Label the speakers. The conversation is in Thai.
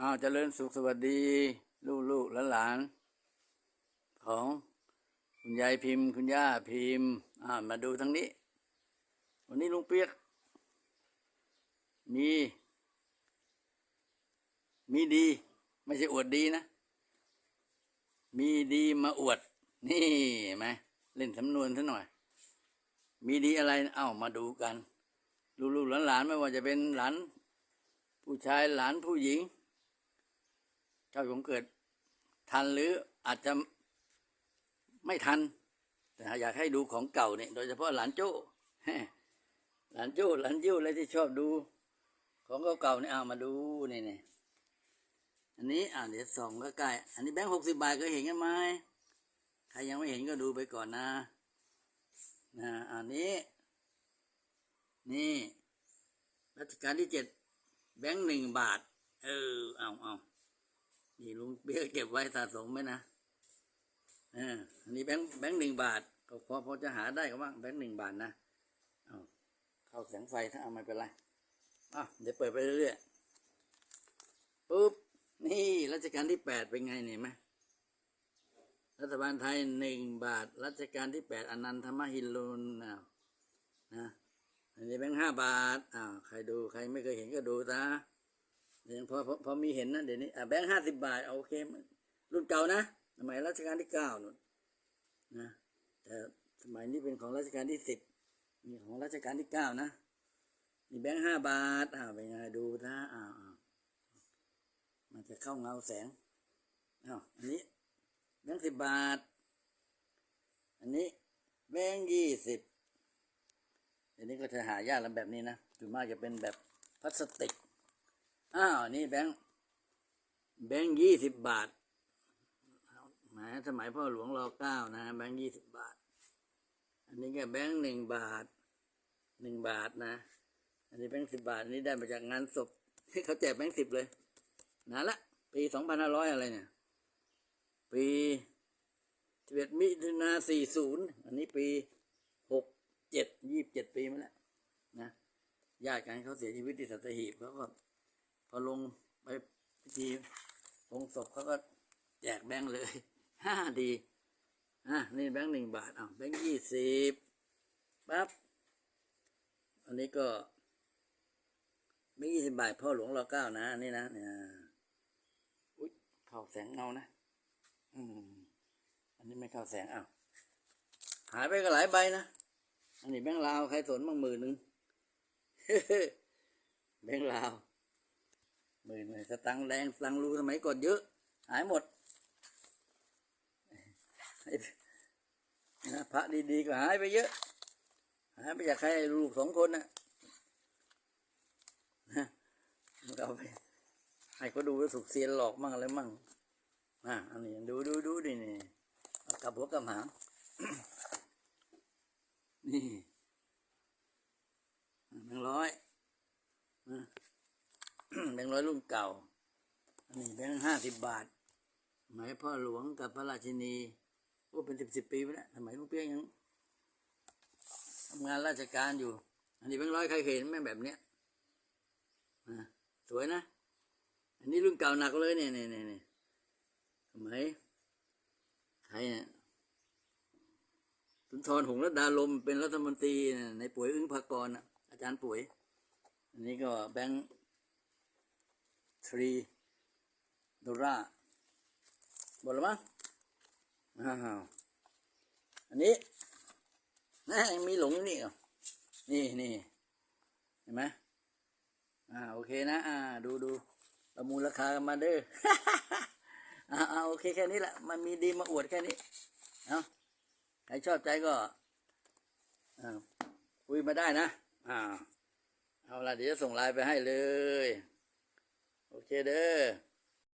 Speaker 1: อ้าวเจริญสุขสวัสดี ลูกลูกหลาน ของคุณยายพิมพ์ คุณย่าพิมพ์อ่ามาดูทั้งนี้ วันนี้ลุงเปียก มี มีดี ไม่ใช่อวดดีนะ มีดีมาอวด นี่เห็นไหมเล่นสำนวนซะหน่อย มีดีอะไรเอ้ามาดูกัน ลูกๆหลานๆไม่ว่าจะเป็นหลาน ผู้ชายหลานผู้หญิง เจ้าของเกิดทันหรืออาจจะไม่ทัน แต่อยากให้ดูของเก่าเนี่ยโดยเฉพาะหลานโจ้หลานโจ้หลานยิ้วอะไรที่ชอบดู ของเก่าๆเนี่ยเอามาดูนี่นี่อันนี้อ่าเดี๋ยวส่องใกล้ๆอันนี้แบงค์หกสิบบาทเคยเห็นกันไหมใครยังไม่เห็นก็ดูไปก่อนนะนะอันนี้ นี่รัชกาลที่เจ็ดแบงค์หนึ่งบาท เออเอาเอา นี่ลุงเบี้ยเก็บไว้สะสมไหมนะเอออันนี้แบงค์แบงค์หนึ่งบาทก็พอพอจะหาได้ก็บ้างแบงค์หนึ่งบาทนะเอาเข้าแสงไฟถ้าเอาไม่เป็นไรอะเดี๋ยวเปิดไปเรื่อยๆปุ๊บนี่รัชกาลที่แปดเป็นไงเนี่ยไหมรัฐบาลไทยหนึ่งบาท รัชกาลที่แปดอนันทมหิรุนอ้าวนะอันนี้แบงค์ห้าบาทอ้าวใครดูใครไม่เคยเห็นก็ดูนะ เดี๋ยวพอพอมีเห็นนะเดี๋ยวนี้อะแบงค์ห้าสิบบาทโอเครุ่นเก่านะสมัยรัชกาลที่เก้านู่นนะแต่สมัยนี้เป็นของรัชกาลที่สิบนี่ของรัชกาลที่เก้านะนี่แบงค์ห้าบาทอ้าวเป็นไงดูนะอ้าวอ้าวมันจะเข้าเงาแสงอ้าวอันนี้แบงค์สิบบาท อันนี้แบงค์ยี่สิบเดี๋ยวนี้ก็จะหายากแล้วแบบนี้นะส่วนมากจะเป็นแบบพลาสติก อ้าวนี่แบงค์แบงค์ยี่สิบบาทหมายสมัยพ่อหลวงรอเก้านะแบงค์ยี่สิบบาท อันนี้ก็แบงค์หนึ่งบาทหนึ่งบาทนะ อันนี้แบงค์สิบบาทอันนี้ได้มาจากงานศพเขาแจกแบงค์สิบเลยนานละ ปีสองพันห้าร้อยอะไรเนี่ย ปีสิบเอ็ดมิถุนาสี่ศูนย์อันนี้ปีหกเจ็ดยี่สิบเจ็ดปีมาแล้วนะญาติกันเขาเสียชีวิตที่สัตหีบเขาก็ อลงไปพิธีลงศพเขาก็แจกแบงค์เลยห้าดีอะนี่แบงค์หนึ่งบาทอะแบงค์ยี่สิบปั๊บอันนี้ก็แบงค์ยี่สิบบาทพ่อหลวงรอเก้านะอันนี่นะเนี่ยอุ้ยเข้าแสงเงานะอืมอันนี้ไม่เข้าแสงอ้าวหายไปก็หลายใบนะอันนี้แบงค์ลาวใครสนบ้างหมื่นหนึ่งแบงค์ลาว หมื่นเลยสตังแดงสตังรูสมัยก่อนเยอะ หายหมดนะพระดีๆก็หายไปเยอะ หายไปจากใครลูกสองคนนะนะมันเอาไปให้เขาดูแล้วถูกเซียนหลอกมั่งอะไรมั่งอะอันนี้ดูดูดูดินี่กับหัวกับหางนี่แบงค์ร้อยนะ แบงค์ร้อยรุ่นเก่า อันนี้แบงค์ห้าสิบบาทสมัยพ่อหลวงกับพระราชินีโอ้เป็นสิบสิบปีไปแล้วสมัยลุงเปี้ยกยังทำงานราชการอยู่ อันนี้แบงค์ร้อยใครเคยเห็นไหมแบบเนี้ยอะสวยนะ อันนี้รุ่นเก่าหนักเลยเนี่ยเนี่ยเนี่ยสมัยใครเนี่ยสุนทรหงส์รัตดาลมเป็นรัฐมนตรีในป่วยอึ้งภากรน่ะอาจารย์ป่วยอันนี้ก็แบงค์ ทรีดอลลาร์หมดแล้วมั้งอ้าวอันนี้นะยังมีหลงอยู่นี่เหรอนี่นี่เห็นไหมอ่าโอเคนะ อ่า ดูดูประมูลราคากันมาเด้ออ่าโอเคแค่นี้แหละ มันมีดีมาอวดแค่นี้เอาะใครชอบใจก็อ่าคุยมาได้นะ อ่า เอาละเดี๋ยวจะส่งไลน์ไปให้เลย โอเคเด้อ